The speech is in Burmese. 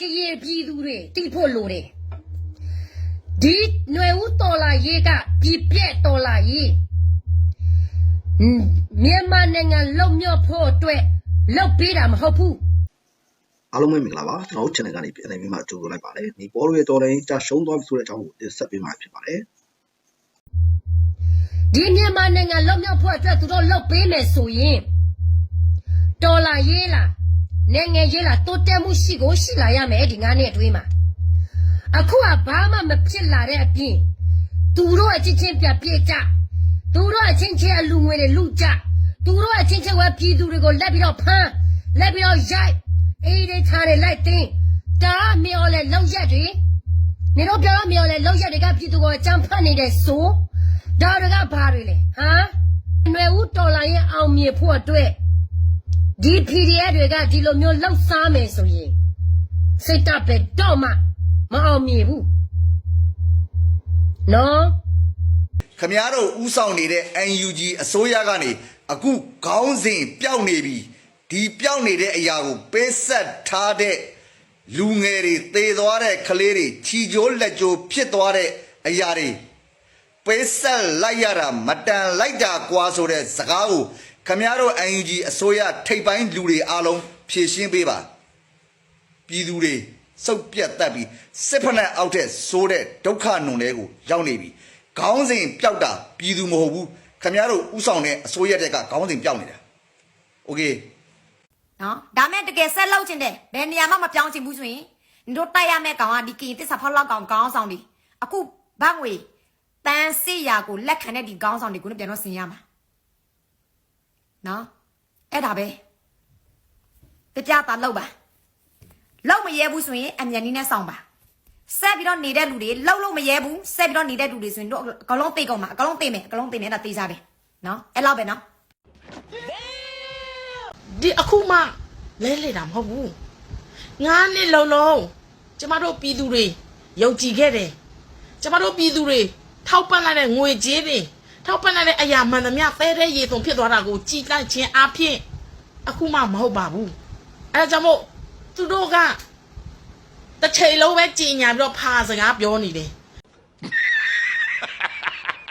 ကရင်ပြည်သူတွေတိဖို့လိုတယ်ဒီຫນွေဦးတော်လာရေးကပြည်ပြက်တော်လာရေးဟွန်းမြန်မာနိုင်ငံလုံမြော့ဖို့အတွက်လုပ်ပေးတာမဟုတ်ဘူးအားလုံးပဲမင်္ဂလာပါကျွန်တော်တို့ channel ကနေပြန်လည်ပြီးမှကြိုဆိုလိုက်ပါတယ်ဒီပေါ်လိုရဲ့တော်တိုင်းကြာရှုံးသွားပြီဆိုတဲ့အကြောင်းကိုတင်ဆက်ပေးမှာဖြစ်ပါတယ်ဒီမြန်မာနိုင်ငံလုံမြောက်ဖို့အတွက်သူတို့လုပ်ပေးမယ်ဆိုရင်တော်လာရေးလား နိုင်ငံရေးလားတိုးတက်မှုရှိကိုရှိလာရမယ်ဒီငါးနှစ်အတွင်းမှာအခုကဘာမှမဖြစ်လာတဲ့အပြင်သူတို့အချင်းချင်းပြပြေးကြသူတို့အချင်းချင်းအလူငွေတွေလူကြသူတို့အချင်းချင်းဝဲပြည်သူတွေကိုလက်ပြီးတော့ဖမ်းလက်ပြီးတော့ရိုက်အေးတွေထားတယ်လိုက်တင်းဒါမြော်လဲလောက်ရက်တွေနေတော့ပြောရမြော်လဲလောက်ရက်တွေကပြည်သူကိုအကြမ်းဖက်နေတဲ့ဆိုဒါတွေကဘာတွေလဲဟမ်ຫນွေဦးတော်လိုင်းရဲ့အောင်မြေဖို့အတွက် ဒီ PDF တွေကဒီလိုမျိုးလှောက်စားမယ်ဆိုရင်စိတ်တပ်ပဲတော့မှမအောင်မြေဘူးနော်ခမားတို့ဥဆောင်နေတဲ့ NUG အစိုးရကနေအခုခေါင်းစဉ်ပျောက်နေပြီဒီပျောက်နေတဲ့အရာကိုပေးဆက်ထားတဲ့လူငယ်တွေသေသွားတဲ့ကလေးတွေခြီကျိုးလက်ကျိုးဖြစ်သွားတဲ့အရာတွေပေးဆက်လိုက်ရတာမတန်လိုက်တာကွာဆိုတဲ့စကားကို ခမားတို့ NUG အစိုးရထိပ်ပိုင်းလူတွေအားလုံးဖြည့်ရှင်းပေးပါ ပြည်သူတွေစုပ်ပြတ်တတ်ပြီးစစ်ဖက်နဲ့အောက်ထက်ဆိုးတဲ့ဒုက္ခနုံတွေကိုရောက်နေပြီခေါင်းစဉ်ပျောက်တာပြည်သူမဟုတ်ဘူးခင်ဗျားတို့ဥဆောင်တဲ့အစိုးရတက်ကခေါင်းစဉ်ပျောက်နေတာโอเค နော်ဒါမဲ့တကယ်ဆက်လောက်ချင်တယ်ဘယ်နေရာမှမပြောင်းချင်ဘူးဆိုရင်ညီတို့တိုက်ရမယ့်ကောင်ကဒီကင်တစ္ဆာဖောက်လောက်ကောင်ကောင်းဆောင်ဒီအခုဘတ်ငွေတန်စစ်ရာကိုလက်ခံတဲ့ဒီကောင်းဆောင်တွေကိုလည်းပြန်တော့ဆင်ရမှာ နော်အဲ့ဒါပဲပြပြတာလောက်ပါလောက်မရဲဘူးဆိုရင်အမြန်နည်းနဲ့ဆောင်ပါဆက်ပြီးတော့နေတဲ့လူတွေလောက်လို့မရဲဘူးဆက်ပြီးတော့နေတဲ့လူတွေဆိုရင်တို့အကလုံးသိကုန်မှာအကလုံးသိမယ်အကလုံးသိမယ်အဲ့ဒါသိစားပဲနော်အဲ့လောက်ပဲနော်ဒီအခုမှလဲလေတာမဟုတ်ဘူးငါးနှစ်လုံးလုံးကျမတို့ပြည်သူတွေယုံကြည်ခဲ့တယ်ကျမတို့ပြည်သူတွေထောက်ပံ့လိုက်တဲ့ငွေကြေးတွေ ထောက်ပံ့လိုက်တဲ့အရာမှန်သမျှသဲတဲ့ရေသွန်ဖြစ်သွားတာကိုကြည်လိုက်ခြင်းအပြင်အခုမှမဟုတ်ပါဘူးအဲဒါကြောင့်မို့သူတို့ကတစ်ချိန်လုံးပဲကြည်ညာပြီးတော့ဖာစကားပြောနေတယ်